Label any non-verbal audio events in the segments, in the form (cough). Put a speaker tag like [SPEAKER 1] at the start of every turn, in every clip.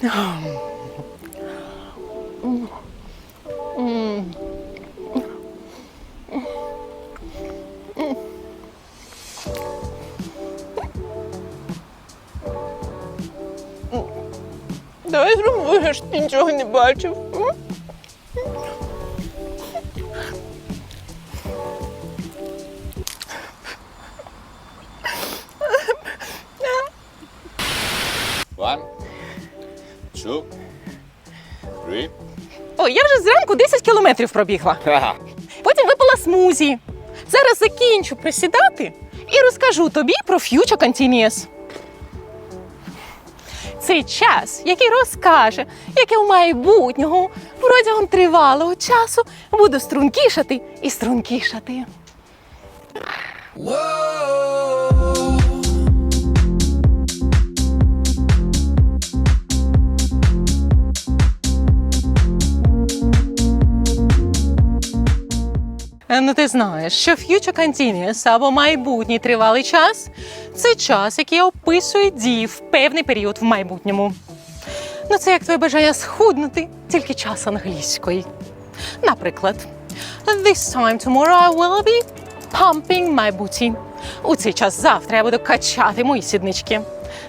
[SPEAKER 1] Давай зробимо, що ти нічого не бачив. Зранку 10 кілометрів пробігла.
[SPEAKER 2] Ха-ха.
[SPEAKER 1] Потім випила смузі. Зараз закінчу присідати і розкажу тобі про Future Continuous. Цей час, який розкаже, як я в майбутнього протягом тривалого часу буду стрункішати і стрункішати. Е, Ну, ти знаєш, що future continuous або майбутній тривалий час це час, який описує дії в певний період в майбутньому. Ну, це як твоє бажання схуднути, тільки час англійської. Наприклад, this time tomorrow I will be pumping my booty. У цей час завтра я буду качати мої сіднички.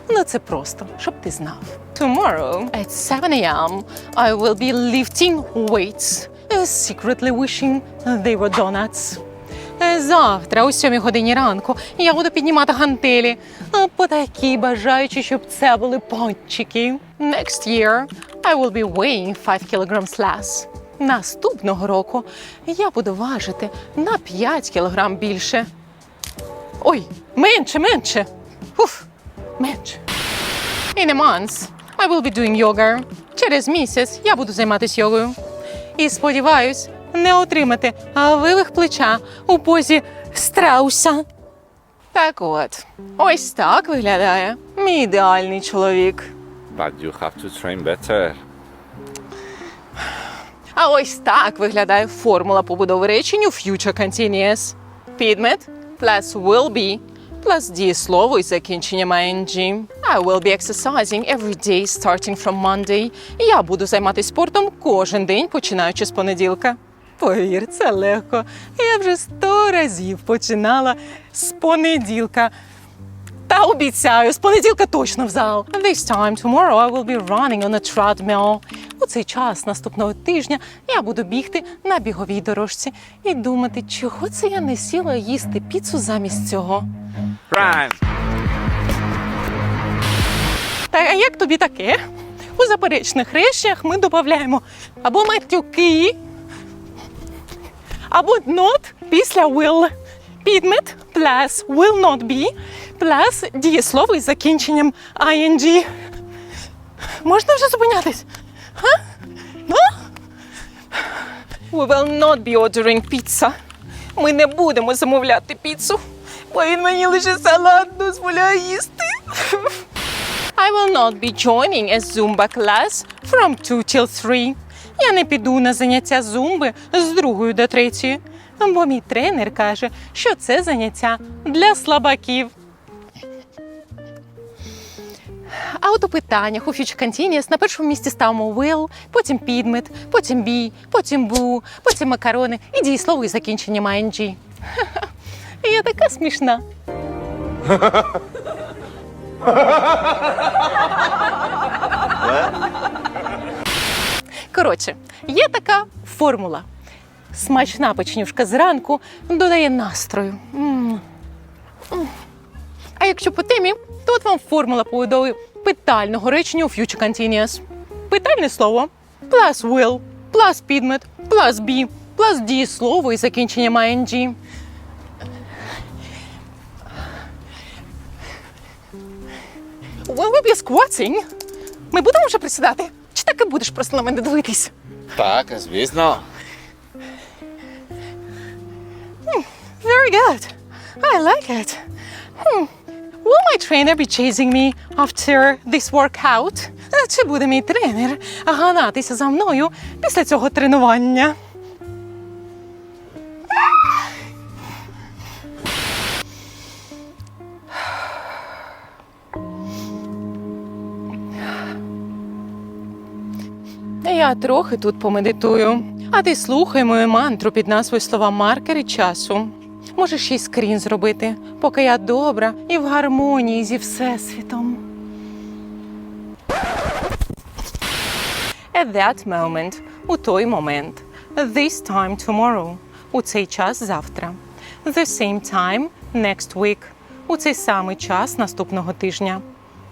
[SPEAKER 1] Ну, це просто, щоб ти знав. Tomorrow at 7 a.m. I will be lifting weights, secretly wishing they were donuts. Е, Завтра, о 7 годині ранку, я буду піднімати гантелі, по такій бажаючи, щоб це були пончики. Next year I will be weighing 5 kilograms less. Наступного року я буду важити на 5 кілограм більше. Ой, менше, менше. Уф, менше. In a month I will be doing yoga. Через місяць я буду займатися йогою. І сподіваюсь, не отримати а, вивих плеча у позі страуса. Так от, ось так виглядає мій ідеальний чоловік.
[SPEAKER 2] But you have to train better.
[SPEAKER 1] А ось так виглядає формула побудови речень у Future Continuous. Підмет plus will be plus дієслово із закінченням ing. I will be exercising every day starting from Monday. Я буду займатися спортом кожен день, починаючи з понеділка. Повір, це легко. Я вже сто разів починала з понеділка. Та обіцяю, з понеділка точно в зал. This time tomorrow I will be running on a treadmill. У цей час наступного тижня я буду бігти на біговій дорожці і думати, чого це я не сіла їсти піцу замість цього.
[SPEAKER 2] Run!
[SPEAKER 1] Та а як тобі таке? У заперечних реченнях ми додаємо або матюки, або not після will. Підмет plus will not be plus дієслово із закінченням ing. Можна вже зупинятись? We will not be ordering pizza. Ми не будемо замовляти піцу, бо він мені лише салат дозволяє їсти. (laughs) I will not be joining a Zumba class from 2 till 3. Я не піду на заняття зумби з другої до третьої, бо мій тренер каже, що це заняття для слабаків. А от у питаннях у Future Continuous на першому місці ставимо will, потім підмет, потім be, потім boo, потім макарони і дієслово із закінченням ing. (laughs) Я така смішна. Коротше, є така формула. Смачна печнюшка зранку додає настрою. М. М. А якщо по темі, то от вам формула побудови питального речення у Future Continuous. Питальне слово plus will, plus підмет, plus be, plus дієслово із закінченням ing. Will we be squatting? Ми будемо вже присідати? Чи так і будеш просто на мене дивитись?
[SPEAKER 2] Так, звісно.
[SPEAKER 1] Very good. I like it. Hmm. Will my trainer be chasing me after this workout? Е, Чи буде мій тренер ганатися за мною після цього тренування? Я трохи тут помедитую. А ти слухай мою мантру під назвою слова маркери часу. Можеш ще й скрін зробити, поки я добра і в гармонії зі Всесвітом. At that moment, у той момент. This time tomorrow, у цей час завтра. The same time next week, у цей самий час наступного тижня.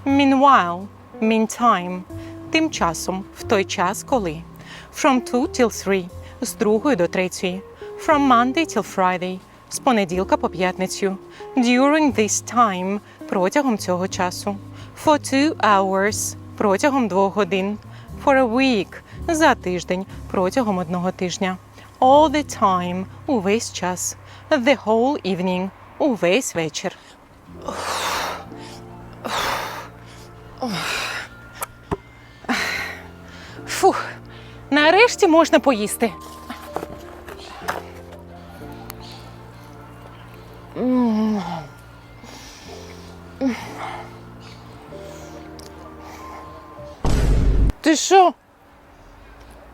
[SPEAKER 1] Meanwhile, meantime, тим часом, в той час, коли. From 2 till 3, з другої до третьої. From Monday till Friday, з понеділка по п'ятницю. During this time, протягом цього часу. For two hours, протягом двох годин. For a week, за тиждень, протягом одного тижня. All the time, увесь час. The whole evening, увесь вечір. Фух, нарешті можна поїсти. Що?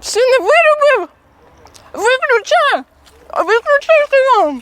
[SPEAKER 1] Ще не виробив? Виключай! Виключай сказав!